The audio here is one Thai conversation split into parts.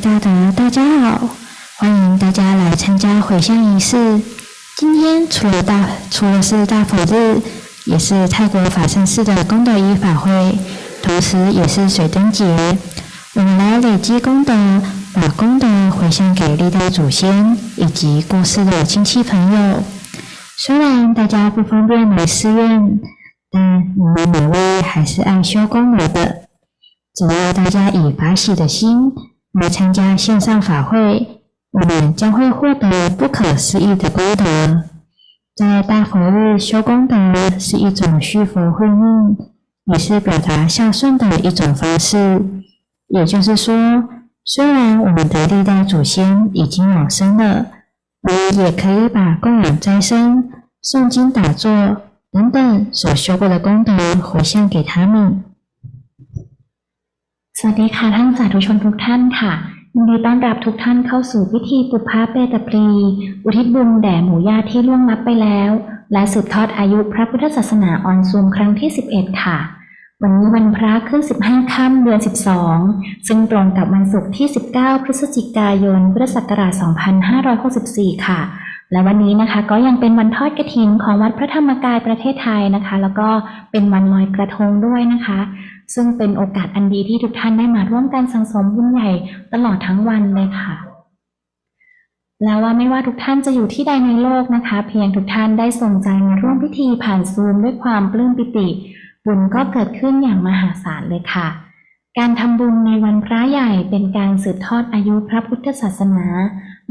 大德，大家好，欢迎大家来参加回向仪式。今天除了大，除了是大佛日，也是泰国法身寺的功德仪法会，同时也是水灯节。我们来累积功德，把功德回向给历代祖先以及过世的亲戚朋友。虽然大家不方便来寺院，但我们每位还是爱修功德的。只要大家以法喜的心来参加线上法会，我们将会获得不可思议的功德。在大佛日修功德是一种续佛慧命，也是表达孝顺的一种方式。也就是说，虽然我们的历代祖先已经往生了，我们也可以把供养斋僧、诵经打坐等等所修过的功德回向给他们。 สวัสดีค่ะท่านสาธุชนทุกท่านค่ะยินดีต้อนรับทุกท่านเข้าสู่พิธีปุพพะเปตปรี อุทิศบุญแด่หมู่ญาติที่ล่วงลับไปแล้ว และสืบทอดอายุพระพุทธศาสนาออนซูมครั้งที่ 11 ค่ะ วันนี้วันพระขึ้น 15 ค่ำเดือน 12 ซึ่งตรงกับวันศุกร์ที่ 19 พฤศจิกายนพุทธศักราช 2564 ค่ะ และวันนี้นะคะก็ยังเป็นวันทอดกฐินของวัดพระธรรมกายประเทศไทยนะคะ แล้วก็เป็นวันลอยกระทงด้วยนะคะ ซึ่งเป็นโอกาสอันดีที่ทุกท่านได้มาร่วมกันสังสมบุญใหญ่ตลอดทั้งวันเลยค่ะ แล้วว่าไม่ว่าทุกท่านจะอยู่ที่ใดในโลกนะคะ เพียงทุกท่านได้ส่งใจมาร่วมพิธีผ่านซูมด้วยความปลื้มปิติ บุญก็เกิดขึ้นอย่างมหาศาลเลยค่ะ การทำบุญในวันพระใหญ่เป็นการสืบทอดอายุพระพุทธศาสนา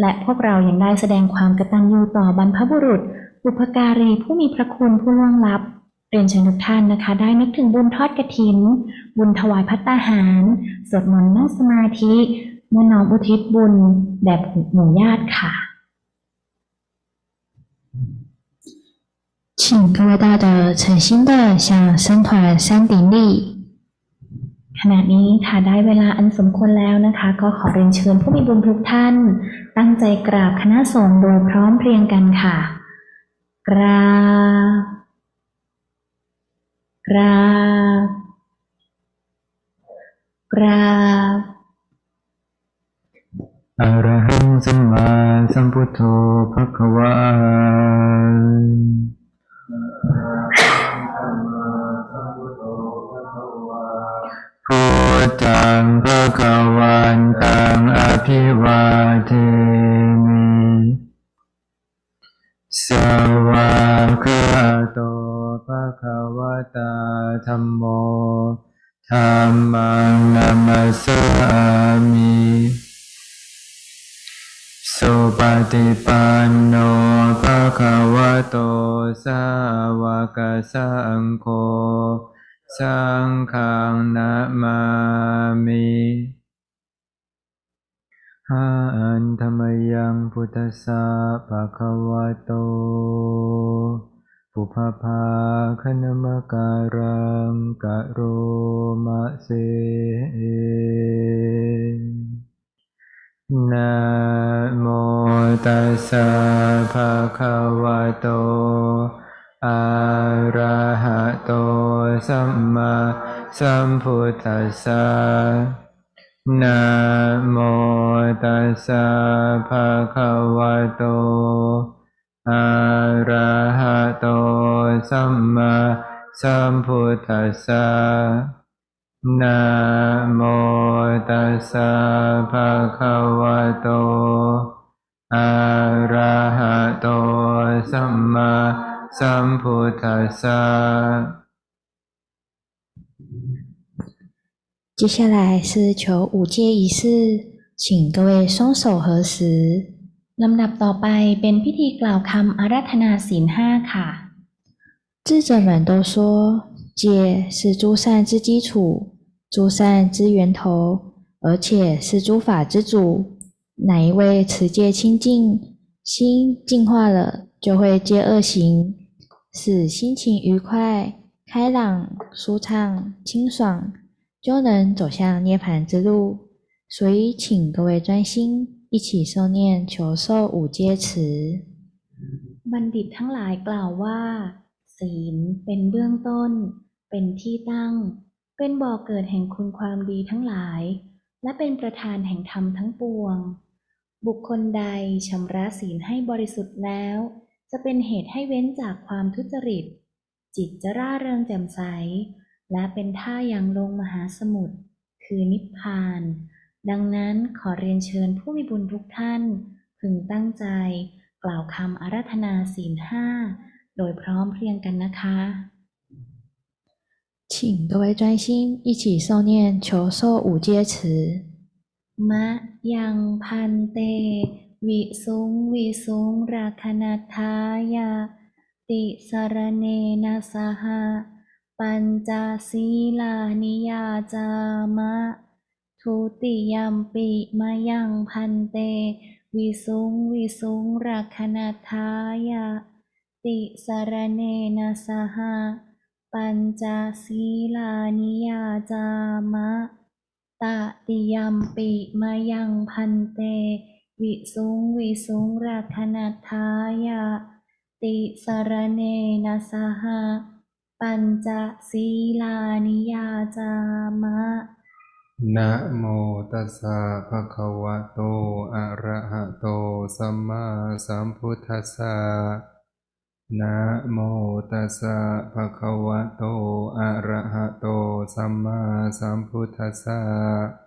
และพวกเรายังได้แสดงความกตัญญูต่อบรรพบุรุษ บุพการีผู้มีพระคุณผู้ล่วงลับ เรียนเชิญทุกท่านนะคะ ได้นึกถึงบุญทอดกฐิน บุญถวายพัตตาหาร สวดมนต์นั่งสมาธิเมื่อน้อมอุทิศบุญแด่หมู่ญาติค่ะ 请各位大德诚心的向僧团山顶礼。 ขณะนี้ค่ะได้เวลาอันสมควรแล้วนะคะ ก็ขอเรียนเชิญผู้มีบุญทุกท่าน ตั้งใจกราบคณะสงฆ์โดยพร้อมเพรียงกันค่ะ กราบ กราบ กราบอะระหังสัมมาสัมพุทโธภะคะวา จังภะคะวันตังอภิวาเทมิสวากาโตภะคะวะตาธัมโมธัมมังนัมสสามิสุปฏิปันโนภะคะวะโตสาวกสังโฆ สังฆังนะมามิหันธรรมยังพุทธสสะภะคะวะโตปุพพาคณมการังกะโรมะเสนะโมตัสสะภะคะวะโต อะระหะโตสัมมาสัมพุทธัสสะนะโมตัสสะภะคะวะโตอะระหะโตสัมมาสัมพุทธัสสะนะโมตัสสะภะคะวะโตอะระหะโตสัมมา สัมพุทธัสสะ 接下来是求五戒仪式，请各位双手合十。 ลำดับต่อไปเป็นพิธีกล่าวคำอาราธนาศีลห้าค่ะ 智者们都说，戒是诸善之基础，诸善之源头，而且是诸法之主。哪一位持戒清净，心净化了， 就会戒恶行，使心情愉快、开朗、舒畅、清爽，就能走向涅槃之路。所以，请各位专心，一起诵念求受五戒词。 บัณฑิตทั้งหลายกล่าวว่า ศีลเป็นเบื้องต้น เป็นที่ตั้ง เป็นบ่อเกิดแห่งคุณความดีทั้งหลาย และเป็นประธานแห่งธรรมทั้งปวง บุคคลใดชำระศีลให้บริสุทธิ์แล้ว จะเป็นเหตุให้เว้นจากความทุจริต จิตจะร่าเริงแจ่มใส และเป็นท่ายังลงมหาสมุทร คือนิพพาน ดังนั้นขอเรียนเชิญผู้มีบุญทุกท่าน พึงตั้งใจ กล่าวคำอาราธนาศีลห้า โดยพร้อมเพรียงกันนะคะ 请各位专心一起诵念求受五阶词。 มะยังพันเต วิสุงวิสุงราคณทายา ติสารเนนะสหะปัญจศีลานิยาจามะ ทุติยัมปิมายังพันเต วิสุงวิสุงราคณทายาติสารเนนะสหะปัญจศีลานิยาจามะ ตติยัมปิมายังพันเต วิสุงวิสุงราคณทายาติสารเนนะสหะปัญจศีลานิยาจามะ นะโมตัสสะภะคะวะโต อะระหะโต สัมมาสัมพุทธัสสะ นะโมตัสสะภะคะวะโต อะระหะโต สัมมาสัมพุทธัสสะ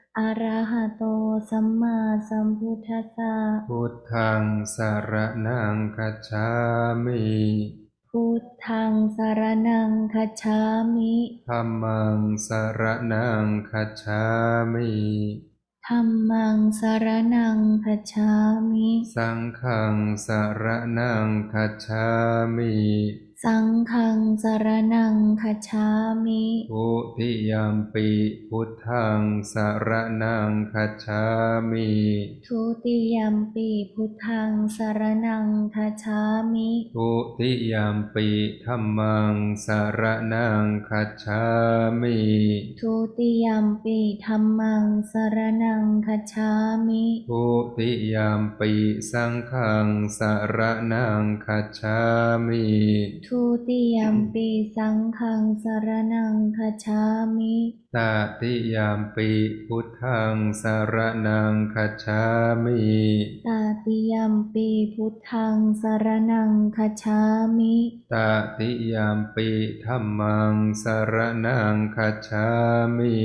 อะระหะโตสัมมาสัมพุทธัสสะพุทธังสารนังคัจฉามิพุทธังสารนังคัจฉามิธัมมังสารนังคัจฉามิธัมมังสารนังคัจฉามิ สังฆังสารนังคัจฉามิ สังฆังสารนังคัจฉามิทุติยมปิพุทธังสารนังคัจฉามิทุติยัมปีพุทธังสารนังคัจฉามิทุติยมปิธัมมังสารนังคัจฉามิทุติยัมปีธัมมังสารนังคัจฉามิทุติยมปิสังฆังสารนังคัจฉามิทุติยัมปีสังฆังสารนังคาชามิ ตติยมปิพุทธังสารนังคัจฉามิตาติยัมปีพุทธังสารนังคัจฉามิตติยมปิธัมมังสารนังคัจฉามิ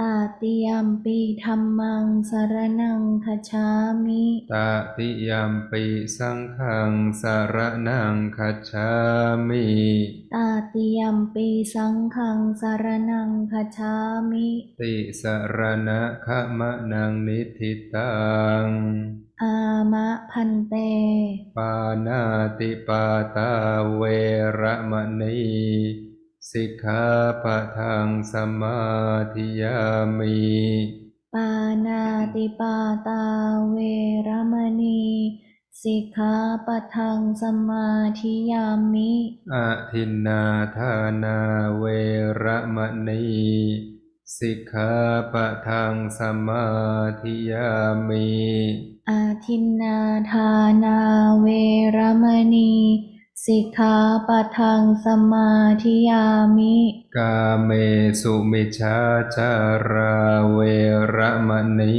ตาติยัมปีธัมมังสารนังคัจฉามิตติยมปิสังฆังสารนังคัจฉามิตาติยัมปีสังฆังสารนังคัจฉามิ ติสารณะขะมะนังนิทิตัง อามะพันเต ปานาติปาตาเวระมณีสิกขาปะทังสมาธิยามิปานาติปาตาเวรมณี สิกขาปะทังสมาธิยามิอะทินนาทานาเวระมณีสิกขาปะทังสมาธิยามิอาทินนาทานาเวรมณีสิกขาปะทังสมาธิยามิ กาเมสุมิชาจาราเวระมณี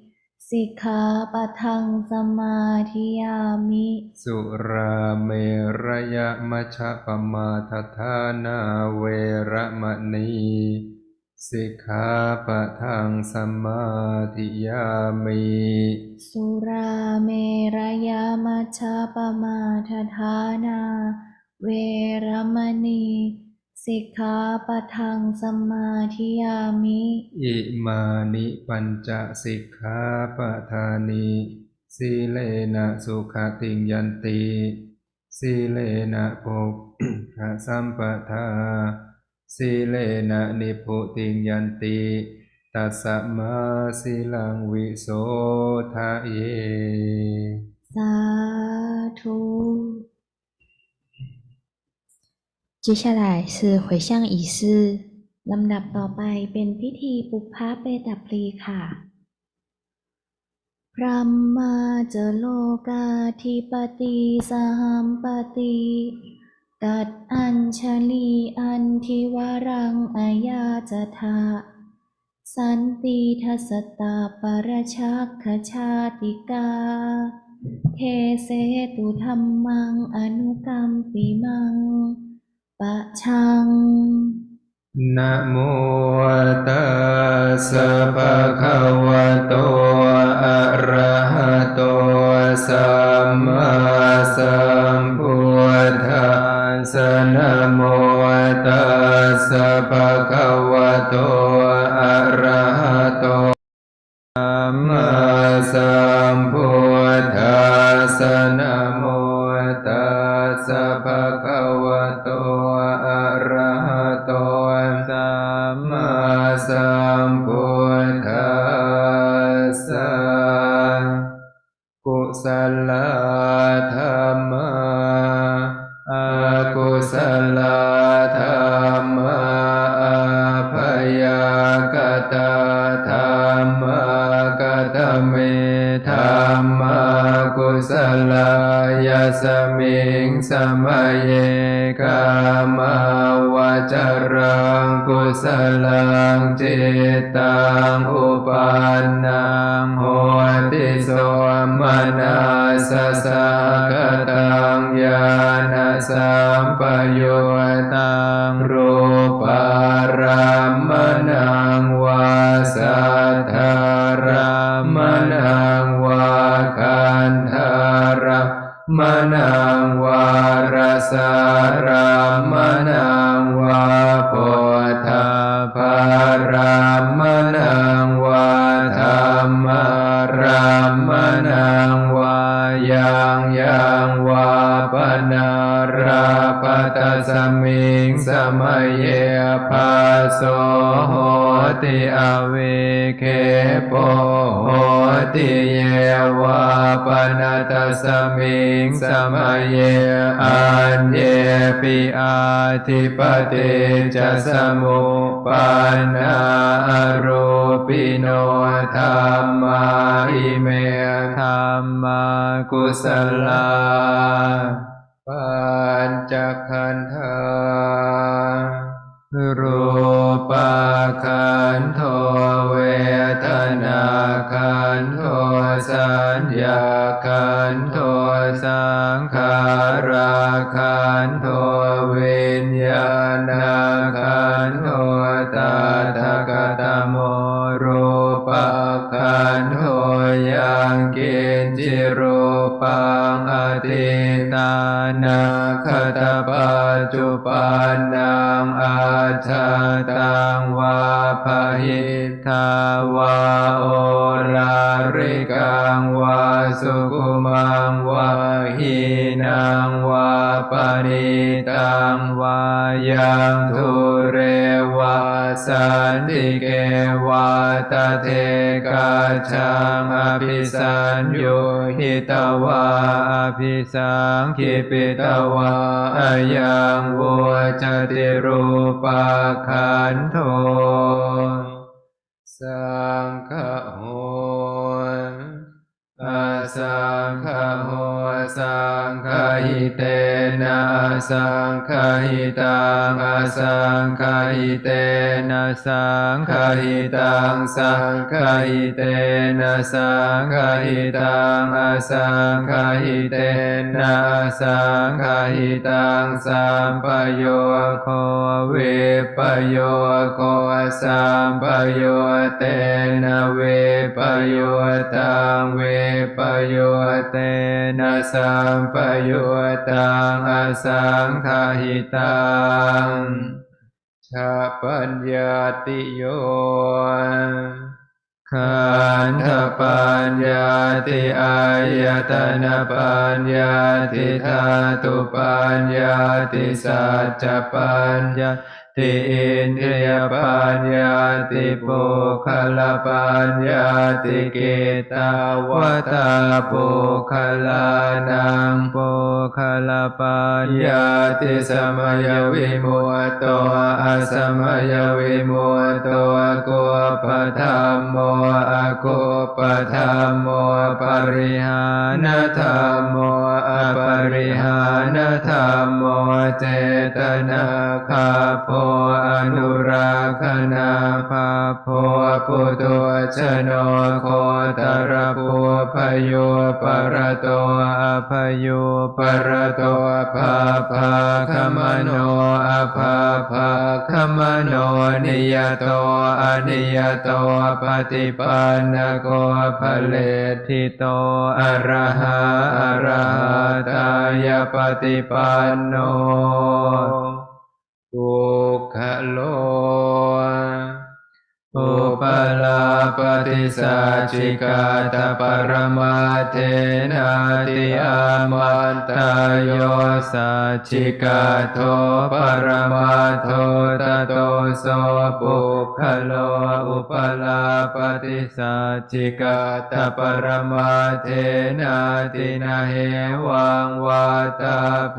สิกขาปะทังสมาธิยามิ สุราเมระยะมัชฌปมาทฐานาเวระมณีสิกขาปะทังสมมาธิยามิ สุราเมรยามัชฌาปมาทฐานา เวรมณี สิกขาปะทังสมมาธิยามิ อิมานิปัญจสิกขาปะทานิสีเลนะสุขติงยันติสีเลนะภพขสัมปทาสีเลนะนิพุติงยันติตัสสะมาสีลังวิโสทะเย สาธุ 接下来是回向仪式。 ลำดับต่อไปเป็นพิธีปุพพะเปตปลีค่ะ พระมาเจโลกาธิปติสหัมปติตัดอัญชลีอันทิวารังอายาจทาสันติทัสสตาปรชักขชาติกา เทเสตุธรรมังอนุกรรมปิมัง ปะชังนะโมตัสสะภะคะวะโตอะระหะโตสัมมาสัมพุทธัสสะนะโมตัสสะภะคะวะโตอะระ นังวารสาราม ติจะสมุปันนาอรูปิโนธรรมาอิเมธรรมากุสลาปัญจคันธา ตังวายังทุเรวาสันติเกวาตเทกาชังอภิสัญโยหิตวาอภิสังคิปิตวาอายังวัวจติรูปาขันโทสังฆโหอัสังฆโม สังฆหิเตนะสังฆหิตังอสังฆหิเตนะสังฆหิตังสังฆหิเตนะสังฆหิตังอสังฆหิเตนะสังฆหิตังสัมปโยโคเวปโยโคสัมปโยเตนะเวปโยตังเวปโยเตนะสัมปโยตังอสังฆหิตังชาปัญญาติโยขันธปัญญาติอายตนะปัญญาติธาตุปัญญาติสัจจปัญญา ติอินทรียปัญญาติปุคลปัญญาติกิตาวตาปุคลานังปุคลปัญญาติสมัยวิมุตโตอะสมัยวิมุตโตกุปธรรมโมอกุปธรรมโมปริหานธรรมโมอปริหานธรรมโมเจตนาคาโพ ปุตุชโนโคตรภูพโยปรโตอภโยปรโตภาภาคมโนอภาภาคมโนนิยโตอนิยโตปฏิปันนโกภเลทิโตอะระหะอะระหะตายปฏิปันโน ปฏิสัจิกาตปรมาเทนาติอามันตโยสัจิกาโทปรมาโทตโตโสปุคโลอุปลาปฏิสัจิกาตปรมาเทนาตินาเหวังวาตาเพ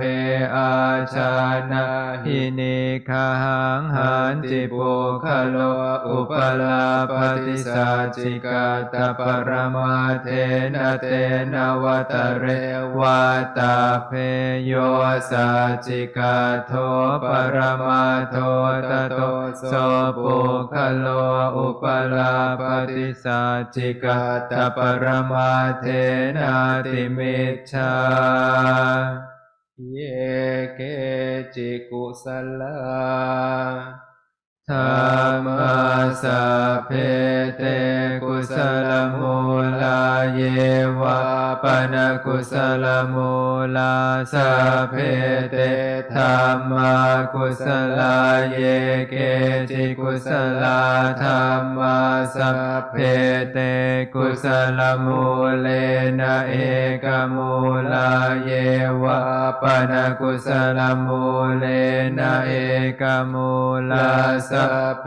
อาชานาหินิคหังหันติปุคโลอุปลาปฏิสัจจิกาตปรมาเทนะเตนะวัตเรวาตาเพโยสัจิกาโทปรมาโทตโตโสปุคโลอุปลาปฏิสัจิกาตปรมาเทนะติมิจฉาเยเกจิกุสลา ธรรมาสัพเพเตกุสลมูลาเยวะปนกุสลมูลาสัพเพเตธรรมากุสลาเยเกจิกุสลาธรรมาสัพเพเตกุสลมูเลนะเอกมูลาเยวะปนกุสลมูเลนะเอกมูลาสพเพ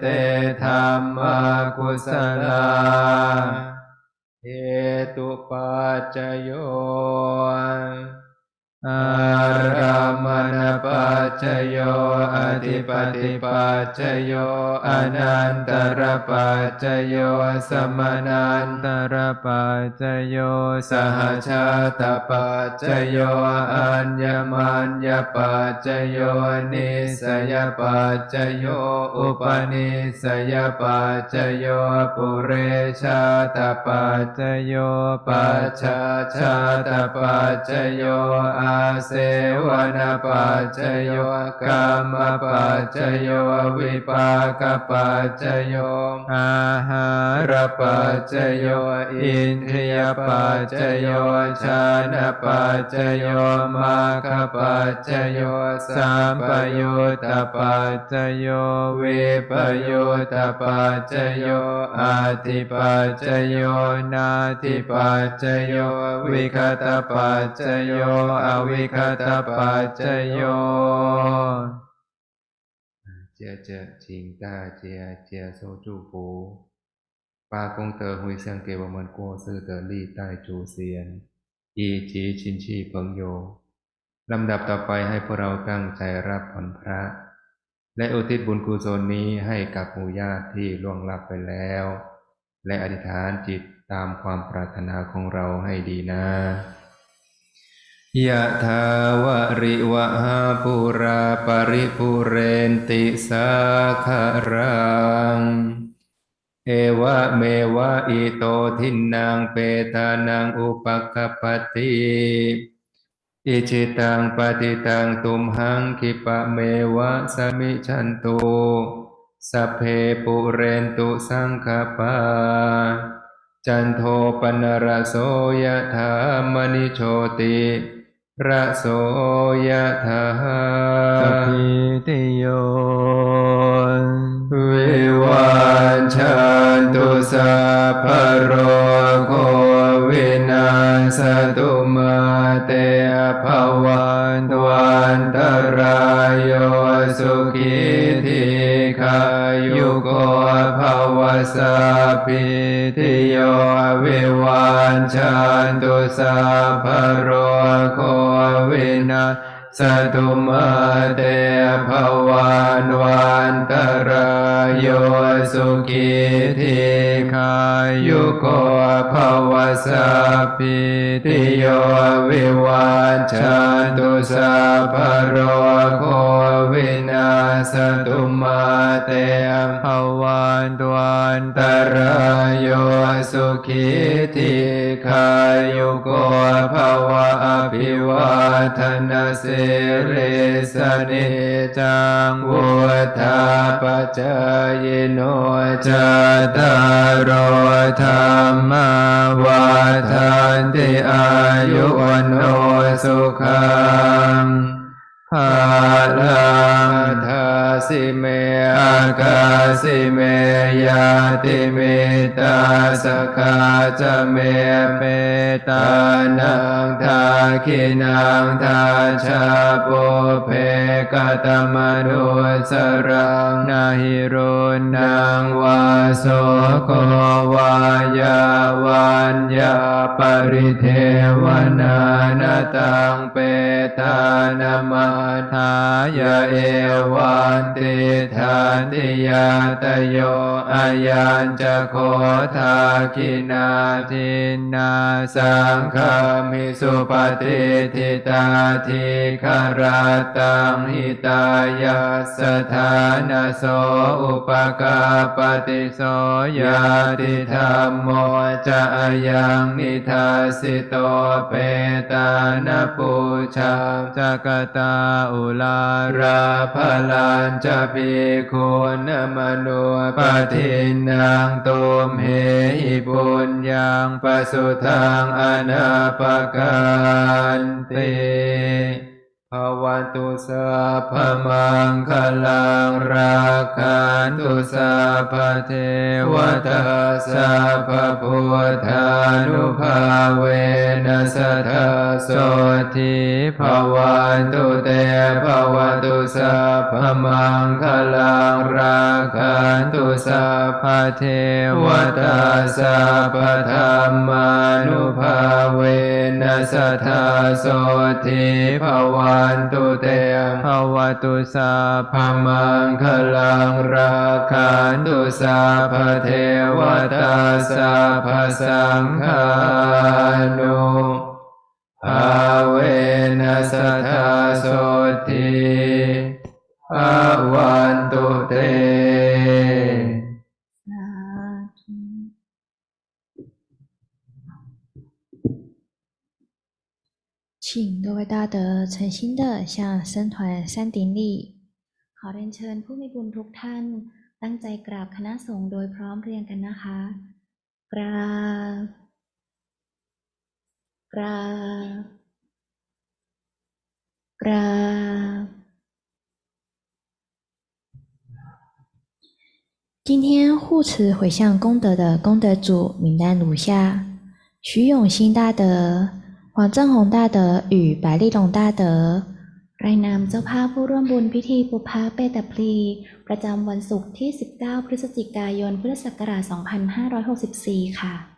เตธรรมากุสลาเหตุปัจจโยอารามณปัจจโย อธิปติปัจจโยอนันตรปัจจโยสมนันตรปัจจโยสหชาตปัจจโยอัญญมัญญปัจจโยนิสยปัจจโยอุปนิสยปัจจโยปุเรชาตปัจจโยปัจฉาชาตปัจจโยอาเสวนปัจจโยกรรมปัจจโยวิปากปัจจโยอาหารปัจจโยอินทรียปัจจโยชานปัจจโยมาคปัจจโยสัมปยุตตปัจจโยวิปยุตตปัจจโยอาทิปัจจโยนาทิปัจจโยวิคตปัจจโยอวิคตปัจจโย chia chia chính ta chia chia số chủ phú ba công tờ huy sang kề vào mần cô sư tờ ly tai chủ xiên อีจีชินชีเพิงโยลำดับต่อไปให้พวกเราตั้งใจรับผลพระ และอุทิศบุญกุศลนี้ให้กับหมู่ญาติที่ล่วงลับไปแล้ว และอธิษฐานจิตตามความปรารถนาของเราให้ดีนะ ยะถาวะริวะหาปุราปริปุเรนติสาคารัง เอวะเมวะอิโตทินังเปตานังอุปกปปติอิจิตังปฏิตังตุมหังคิปะเมวะสมิชันตุสัพเพปุเรนตุสังคปาจันโทปนรโสยถามณิโชติ ระโสยถาสัพพิติโยวิวันชันตุสัพพะโรโควินาสตุมาเตภวันตวันตรายโยสุขิ สัพพิติโยวิวันชันตุสัพพะโรโควินาสตุมาเตภวันวันตรายโยสุขิธิขายุโกภวสัพพิติโยวิวันชันตุสัพพะโรโควินาสตุมาเตภวันตวันตรายโยสุขิธิขายุโกภวะอภิวาทนาสิริสนิจังวุธาปจายโนจตารโรธรรมวาทันติอายุวันโนสุขังภาลัง ทาสิเมอา กาสิเมยาติเมตาสกาจะเมเปตานังทาคินังทาชาโปเพกตมนุสรังนาหิรุนังวาโสโกวายาวันยาปริเทวนานาตังเปตานามาทายาเอวันติทานติยาตโยอายัญจะโคทาคินาทินาสังฆามิสุปฏิทิตาทิคาราตังหิตายาสถานโสอุปกาปฏิโสยาติธรรมโมจะยังนิทาสิโตเปตานาปูชาจักตาอุลาราพลันจะพิคุณมโนปทินังตุมเหหิปุญญังปสุทังอนาปกันติภวันตุสัพพมังคลังราคันตุสัพพเทวตาสัพพพุทธานุภาเวนัสทธาโสทิภวันตุเตภว ตุสัพพมังคลังราคันตุสัพพเทวตาสัพพธรรมานุภาเวนัสทธาโสทิภวันตุเตภวตุสาพมังคลังราคันตุสัพพเทวตาสัพพสังฆานุ ภาเวนัสทธาโสทิภาวันตุเต 请各位大德诚心的向僧团山顶礼。 ขอเรียนเชิญผู้มีบุญทุกท่าน ตั้งใจกราบคณะสงฆ์โดยพร้อมเพรียงกันนะคะ กราบ กราบ กราบ 今天护持回向功德的功德主名单如下：徐永新大德、黄正宏大德与白丽龙大德。 รายนามเจ้าภาพผู้ร่วมบุญพิธีปุพพะเปตพลี ประจำวันศุกร์ที่ 19 พฤศจิกายน พุทธศักราช 2564 ค่ะ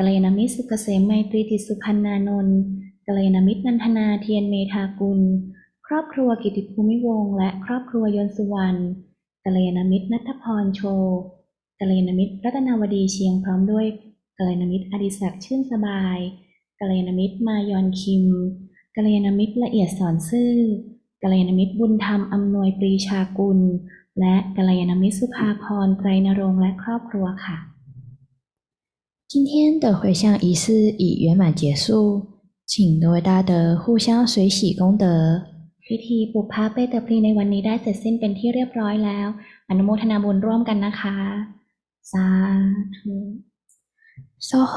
กัลยาณมิตรสุกเกษมไมตรีติสุพันนานนท์กัลยาณมิตรนันทนาเทียนเมธากุล ครอบครัวกิติภูมิวงศ์และครอบครัวยนสุวรรณกัลยาณมิตรนัทพรโชกัลยาณมิตรรัตนาวดีเชียงพร้อมด้วยกัลยาณมิตรอดิศักดิ์ชื่นสบายกัลยาณมิตรมายอนคิมกัลยาณมิตรละเอียดสอนซื่อกัลยาณมิตรบุญธรรมอำนวยปรีชากุล และกัลยาณมิตรสุภาพรไตรนรงค์และครอบครัวค่ะ 今天的回向仪式已圆满结束，请各位大德互相随喜功德。 พิธีปุพพะเปตพลีในวันนี้ได้เสร็จสิ้นเป็นที่เรียบร้อยแล้ว อนุโมทนาบุญร่วมกันนะคะ สาธุ 稍后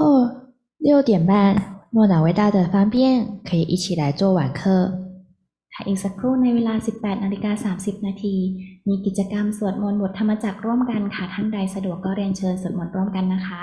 六点半，若哪位大德方便，可以一起来做晚课。 ค่ะอีกสักครู่ในเวลา 18นาฬิกา30 นาที มีกิจกรรมสวดมนต์บทธรรมจักรร่วมกันค่ะ ท่านใดสะดวกก็เรียนเชิญสวดมนต์ร่วมกันนะคะ